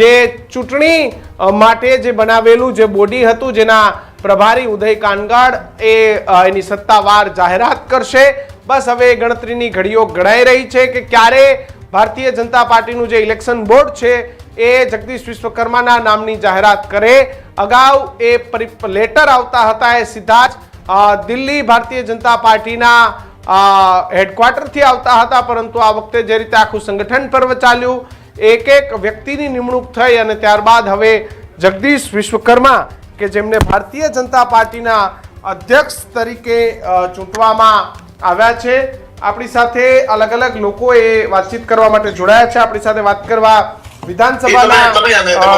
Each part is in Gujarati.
જે ચૂંટણી માટે જે બનાવેલું જે બોડી હતું, જેના પ્રભારી ઉદય કાનગાડ એ એની સત્તાવાર જાહેરાત કરશે. બસ હવે ગણતરીની ઘડીઓ ગણાઈ રહી છે કે ક્યારે ભારતીય જનતા પાર્ટીનું જે ઇલેક્શન બોર્ડ છે, એ જગદીશ વિશ્વકર્માના નામની જાહેરાત કરે. અગાઉ એ લેટર આવતા હતા એ સીધા જ દિલ્હી ભારતીય જનતા પાર્ટીના હેડક્વાર્ટરથી આવતા હતા, પરંતુ આ વખતે જે રીતે આખું સંગઠન પર્વ ચાલ્યું એક એક વ્યક્તિની નિમણૂક થઈ અને ત્યારબાદ હવે જગદીશ વિશ્વકર્મા કે જેમને ભારતીય જનતા પાર્ટીના અધ્યક્ષ તરીકે ચૂંટવામાં આવ્યા છે. આપણી સાથે અલગ અલગ લોકો એ વાતચીત કરવા માટે જોડાયા છે. આપણી સાથે વાત કરવા વિધાનસભાના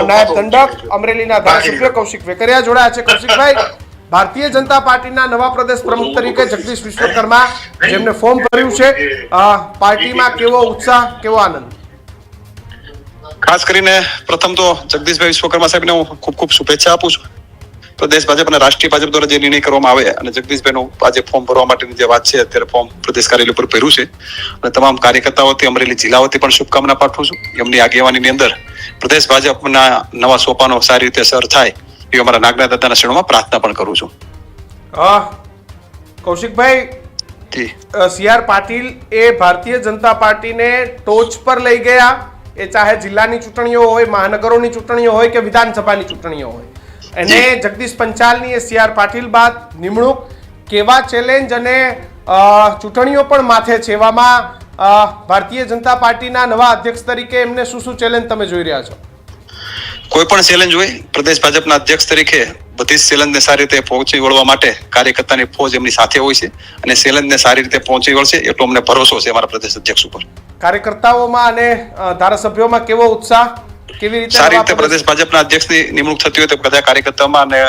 નાયબ દંડક અમરેલીના ધારાસભ્ય કૌશિક વેકરિયા જોડાયા છે. કૌશિકભાઈ ભારતીય જનતા પાર્ટીના નવા પ્રદેશ પ્રમુખ તરીકે જગદીશ વિશ્વકર્મા જેમને ફોર્મ ભર્યું છે. પાર્ટીમાં કેવો ઉત્સાહ કેવો આનંદ? ખાસ કરીને પ્રથમ તો જગદીશભાઈ વિશ્વકર્મા સાહેબને હું ખૂબ ખૂબ શુભેચ્છા આપું છું. પ્રદેશ ભાજપ અને રાષ્ટ્રીય ભાજપ દ્વારા જે નિર્ણય કરવામાં આવે અને જગદીશભાઈનું આજે ફોર્મ ભરવા માટેની જે વાત છે અત્યારે ફોર્મ પ્રદેશ કાર્યાલય ઉપર ભર્યું છે. અને તમામ કાર્યકર્તાઓથી અમરેલી જિલ્લાઓથી પણ શુભકામના પાઠવું છું. એમની આગેવાનીની અંદર પ્રદેશ ભાજપના નવા સોપાનો સારી રીતે સર થાય એ અમારા નાગના દાદાના શ્રેણોમાં પ્રાર્થના પણ કરું છું. કૌશિકભાઈ સી આર પાટીલ એ ભારતીય જનતા પાર્ટીને ટોચ પર લઈ ગયા. એ ચાહે જિલ્લાની ચૂંટણીઓ હોય મહાનગરોની ચૂંટણીઓ હોય કે વિધાનસભાની ચૂંટણીઓ હોય. એને જગદીશ પંચાલની એ સી આર પાટીલ બાદ નિમણૂક કેવા ચેલેન્જ અને ચૂંટણીઓ પણ માથે છે. એવામાં ભારતીય જનતા પાર્ટીના નવા અધ્યક્ષ તરીકે એમને શું શું ચેલેન્જ તમે જોઈ રહ્યા છો? કોઈ પણ ચેલેન્જ હોય પ્રદેશ ભાજપના અધ્યક્ષ તરીકે બધી જ સારી રીતે પહોંચી વળવા માટે કાર્યકર્તાની ફોજ એમની સાથે હોય છે અને ચેલેન્જને સારી રીતે પહોંચી વળશે એટલો અમને ભરોસો છે અમારા પ્રદેશ અધ્યક્ષ ઉપર. કાર્યકર્તાઓમાં અને ધારાસભ્યોમાં કેવો ઉત્સાહ? કેવી રીતે સારી રીતે પ્રદેશ ભાજપના અધ્યક્ષની નિમણૂક થતી હોય તો બધા કાર્યકર્તામાં અને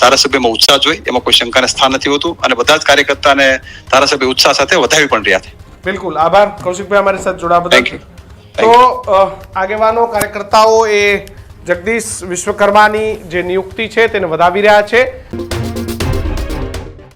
ધારાસભ્યમાં ઉત્સાહ જોઈ એમાં કોઈ શંકાને સ્થાન નથી હોતું અને બધા જ કાર્યકર્તા અને ધારાસભ્ય ઉત્સાહ સાથે વધાવી પણ રહ્યા છે. બિલકુલ. આભાર. કૌશિકભાઈ અમારી સાથે જોડાવા બદલ. તો આગેવાનો કાર્યકર્તાઓ એ જગદીશ વિશ્વકર્માની જે નિયુક્તિ છે તેને વધાવી રહ્યા છે.